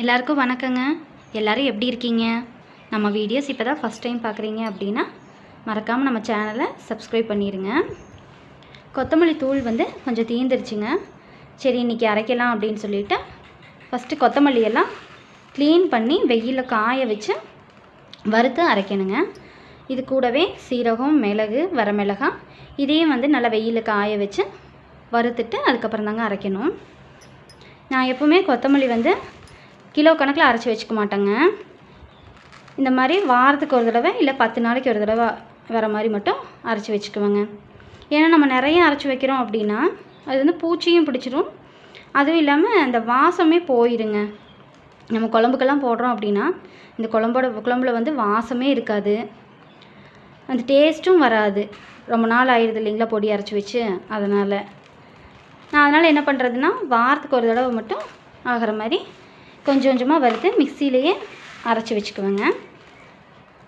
எல்லாருக்கும் வணக்கங்க. எல்லாரும் எப்படி இருக்கீங்க? நம்ம வீடியோஸ் இப்போ தான் ஃபஸ்ட் டைம் பார்க்குறீங்க அப்படின்னா மறக்காமல் நம்ம சேனலை சப்ஸ்கிரைப் பண்ணிடுங்க கொத்தமல்லி தூள் வந்து கொஞ்சம் தீந்துருச்சுங்க. சரி இன்றைக்கி அரைக்கலாம் அப்படின்னு சொல்லிவிட்டு ஃபஸ்ட்டு கொத்தமல்லியெல்லாம் க்ளீன் பண்ணி வெயிலில் காய வச்சு வறுத்து அரைக்கணுங்க. இது கூடவே சீரகம் மிளகு வரமிளகாய் இதையும் வந்து நல்லா வெயிலில் காய வச்சு வறுத்துட்டு அதுக்கப்புறம் தாங்க அரைக்கணும். நான் எப்போவுமே கொத்தமல்லி வந்து கிலோ கணக்கில் அரைச்சி வச்சுக்க மாட்டேங்க. இந்த மாதிரி வாரத்துக்கு ஒரு தடவை இல்லை பத்து நாளைக்கு ஒரு தடவை வர மாதிரி மட்டும் அரைச்சி வச்சுக்குவேங்க. ஏன்னா நம்ம நிறைய அரைச்சி வைக்கிறோம் அப்படின்னா அது வந்து பூச்சியும் பிடிச்சிரும். அதுவும் இல்லாமல் அந்த வாசமே போயிடுங்க நம்ம குழம்புக்கெல்லாம் போடுறோம் அப்படின்னா இந்த குழம்போட குழம்புல வந்து வாசமே இருக்காது. அந்த டேஸ்ட்டும் வராது. ரொம்ப நாள் ஆயிடுது இல்லைங்களா பொடி அரைச்சி வச்சு. அதனால் நான் அதனால் என்ன பண்ணுறதுன்னா வாரத்துக்கு ஒரு தடவை மட்டும் ஆகிற மாதிரி கொஞ்சம் கொஞ்சமாக வறுத்து மிக்சிலேயே அரைச்சி வச்சுக்குவேங்க.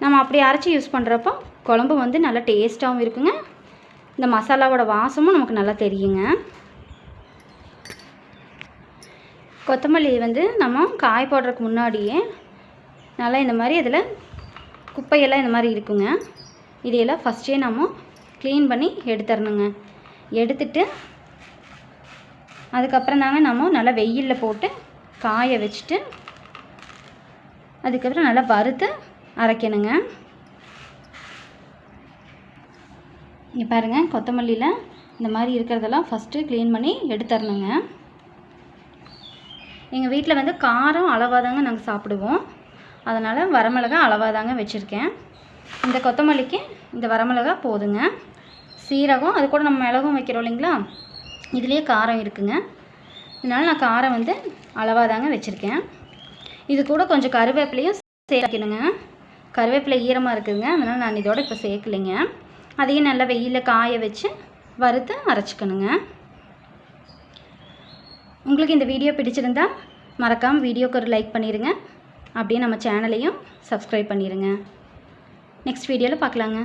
நம்ம அப்படி அரைச்சி யூஸ் பண்ணுறப்போ குழம்பு வந்து நல்லா டேஸ்ட்டாகவும் இருக்குங்க. இந்த மசாலாவோட வாசமும் நமக்கு நல்லா தெரியுங்க. கொத்தமல்லி வந்து நம்ம காய் போடுறதுக்கு முன்னாடியே நல்லா இந்த மாதிரி அதில் குப்பையெல்லாம் இந்த மாதிரி இருக்குங்க. இதையெல்லாம் ஃபஸ்ட்டே நம்ம க்ளீன் பண்ணி எடுத்துடணுங்க. எடுத்துட்டு அதுக்கப்புறம் தாங்க நம்ம நல்லா வெயிலில் போட்டு காய வச்சுட்டு அதுக்கப்புறம் நல்லா வறுத்து அரைக்கணுங்க. இங்கே பாருங்கள் கொத்தமல்லியில் இந்த மாதிரி இருக்கிறதெல்லாம் ஃபஸ்ட்டு க்ளீன் பண்ணி எடுத்துடணுங்க. எங்கள் வீட்டில் வந்து காரம் அளவாக தாங்க நாங்கள் சாப்பிடுவோம். அதனால் வரமிளகா அளவாக தாங்க வச்சுருக்கேன். இந்த கொத்தமல்லிக்கு இந்த வரமிளகா போதுங்க. சீரகம் அது கூட நம்ம மிளகும் வைக்கிறோம் இல்லைங்களா? இதுலேயே காரம் இருக்குங்க. இதனால் நான் காரம் வந்து அளவாக தாங்க வச்சுருக்கேன். இது கூட கொஞ்சம் கருவேப்பிலையும் சேர்க்கணுங்க. கருவேப்பிலை ஈரமாக இருக்குதுங்க. அதனால் நான் இதோட இப்போ சேர்க்கலைங்க. அதையும் நல்லா வெயிலில் காய வச்சு வறுத்து அரைச்சிக்கணுங்க. உங்களுக்கு இந்த வீடியோ பிடிச்சிருந்தா மறக்காமல் வீடியோக்கு ஒரு லைக் பண்ணிடுங்க அப்படியே நம்ம சேனலையும் சப்ஸ்கிரைப் பண்ணிடுங்க நெக்ஸ்ட் வீடியோவில் பார்க்கலாங்க